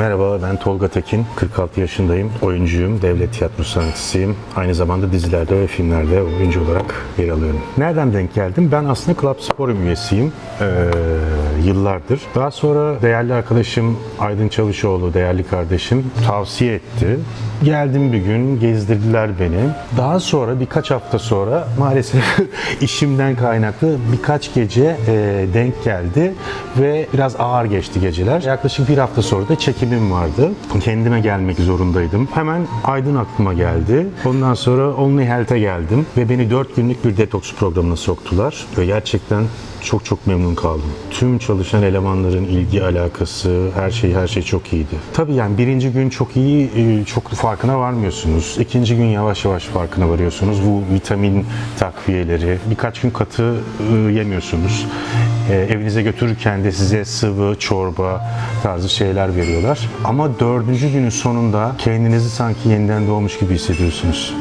Merhaba ben Tolga Tekin. 46 yaşındayım. Oyuncuyum. Devlet tiyatro sanatçısıyım. Aynı zamanda dizilerde ve filmlerde oyuncu olarak yer alıyorum. Nereden denk geldim? Ben aslında Club Sporum üyesiyim. Ee, yıllardır. Daha sonra değerli arkadaşım Aydın Çavuşoğlu, değerli kardeşim tavsiye etti. Geldim bir gün, gezdirdiler beni. Daha sonra birkaç hafta sonra maalesef işimden kaynaklı birkaç gece e, denk geldi ve biraz ağır geçti geceler. Yaklaşık bir hafta sonra da çekimim vardı. Kendime gelmek zorundaydım. Hemen Aydın aklıma geldi. Ondan sonra Only Health'e geldim ve beni 4 günlük bir detoks programına soktular ve gerçekten çok çok memnun kaldım. Tüm çalışan elemanların ilgi alakası, her şey her şey çok iyiydi. Tabii yani birinci gün çok iyi, e, çok farkına varmıyorsunuz. İkinci gün yavaş yavaş farkına varıyorsunuz. Bu vitamin takviyeleri, birkaç gün katı e, yemiyorsunuz. E, evinize götürürken de size sıvı, çorba tarzı şeyler veriyorlar. Ama dördüncü günün sonunda kendinizi sanki yeniden doğmuş gibi hissediyorsunuz.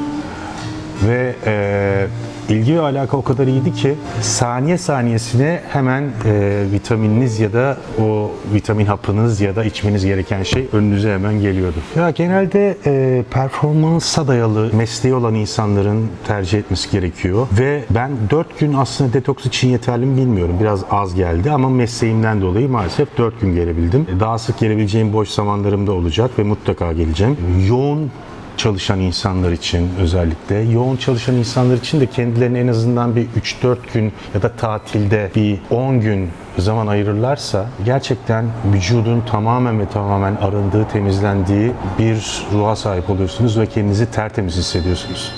Ve e, ilgi ve alaka o kadar iyiydi ki saniye saniyesine hemen e, vitamininiz ya da o vitamin hapınız ya da içmeniz gereken şey önünüze hemen geliyordu. Ya genelde e, performansa dayalı mesleği olan insanların tercih etmesi gerekiyor ve ben 4 gün aslında detoks için yeterli mi bilmiyorum. Biraz az geldi ama mesleğimden dolayı maalesef 4 gün gelebildim. Daha sık gelebileceğim boş zamanlarımda olacak ve mutlaka geleceğim. Yoğun çalışan insanlar için özellikle yoğun çalışan insanlar için de kendilerine en azından bir 3-4 gün ya da tatilde bir 10 gün zaman ayırırlarsa gerçekten vücudun tamamen ve tamamen arındığı, temizlendiği bir ruha sahip oluyorsunuz ve kendinizi tertemiz hissediyorsunuz.